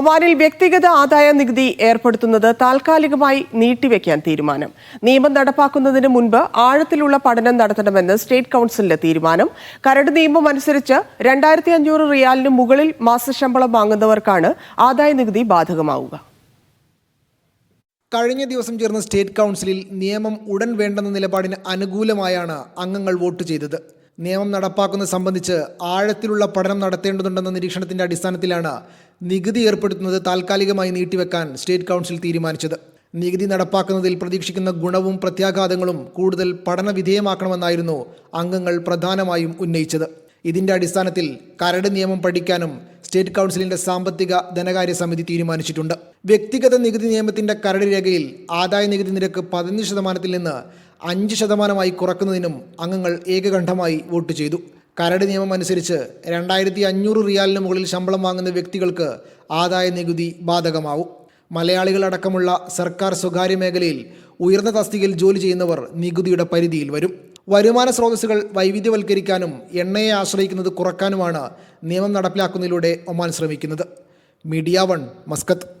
ഒമാനിൽ വ്യക്തിഗത ആദായ നികുതി ഏർപ്പെടുത്തുന്നത് താൽക്കാലികമായി നീട്ടിവെക്കാൻ തീരുമാനം. നിയമം നടപ്പാക്കുന്നതിന് മുൻപ് ആഴത്തിലുള്ള പഠനം നടത്തണമെന്ന് സ്റ്റേറ്റ് കൗൺസിലിന്റെ തീരുമാനം. കരട് നിയമം അനുസരിച്ച് രണ്ടായിരത്തി അഞ്ഞൂറ് റിയാലിന് മുകളിൽ മാസശമ്പളം വാങ്ങുന്നവർക്കാണ് ആദായ നികുതി ബാധകമാവുക. കഴിഞ്ഞ ദിവസം ചേർന്ന സ്റ്റേറ്റ് കൗൺസിലിൽ നിയമം ഉടൻ വേണ്ടെന്ന നിലപാടിന് അനുകൂലമായാണ് അംഗങ്ങൾ വോട്ട് ചെയ്തത്. നിയമം നടപ്പാക്കുന്നത് സംബന്ധിച്ച് ആഴത്തിലുള്ള പഠനം നടത്തേണ്ടതുണ്ടെന്ന നിരീക്ഷണത്തിന്റെ അടിസ്ഥാനത്തിലാണ് നികുതി ഏർപ്പെടുത്തുന്നത് താൽക്കാലികമായി നീട്ടിവെക്കാൻ സ്റ്റേറ്റ് കൗൺസിൽ തീരുമാനിച്ചത്. നികുതി നടപ്പാക്കുന്നതിൽ പ്രതീക്ഷിക്കുന്ന ഗുണവും പ്രത്യാഘാതങ്ങളും കൂടുതൽ പഠനവിധേയമാക്കണമെന്നായിരുന്നു അംഗങ്ങൾ പ്രധാനമായും ഉന്നയിച്ചത്. ഇതിന്റെ അടിസ്ഥാനത്തിൽ കരട് നിയമം പഠിക്കാനും സ്റ്റേറ്റ് കൗൺസിലിന്റെ സാമ്പത്തിക ധനകാര്യ സമിതി തീരുമാനിച്ചിട്ടുണ്ട്. വ്യക്തിഗത നികുതി നിയമത്തിന്റെ കരട് രേഖയിൽ ആദായ നികുതി നിരക്ക് പതിനഞ്ച് ശതമാനത്തിൽ നിന്ന് അഞ്ച് ശതമാനമായി കുറക്കുന്നതിനും അംഗങ്ങൾ ഏകകണ്ഠമായി വോട്ട് ചെയ്തു. കരട് നിയമം അനുസരിച്ച് രണ്ടായിരത്തി അഞ്ഞൂറ് റിയാലിന് മുകളിൽ ശമ്പളം വാങ്ങുന്ന വ്യക്തികൾക്ക് ആദായ നികുതി ബാധകമാവും. മലയാളികളടക്കമുള്ള സർക്കാർ സ്വകാര്യ മേഖലയിൽ ഉയർന്ന തസ്തികയിൽ ജോലി ചെയ്യുന്നവർ നികുതിയുടെ പരിധിയിൽ വരും. വരുമാന സ്രോതസ്സുകൾ വൈവിധ്യവൽക്കരിക്കാനും എണ്ണയെ ആശ്രയിക്കുന്നത് കുറക്കാനുമാണ് നിയമം നടപ്പിലാക്കുന്നതിലൂടെ ഒമാൻ ശ്രമിക്കുന്നത്. Media One Muscat.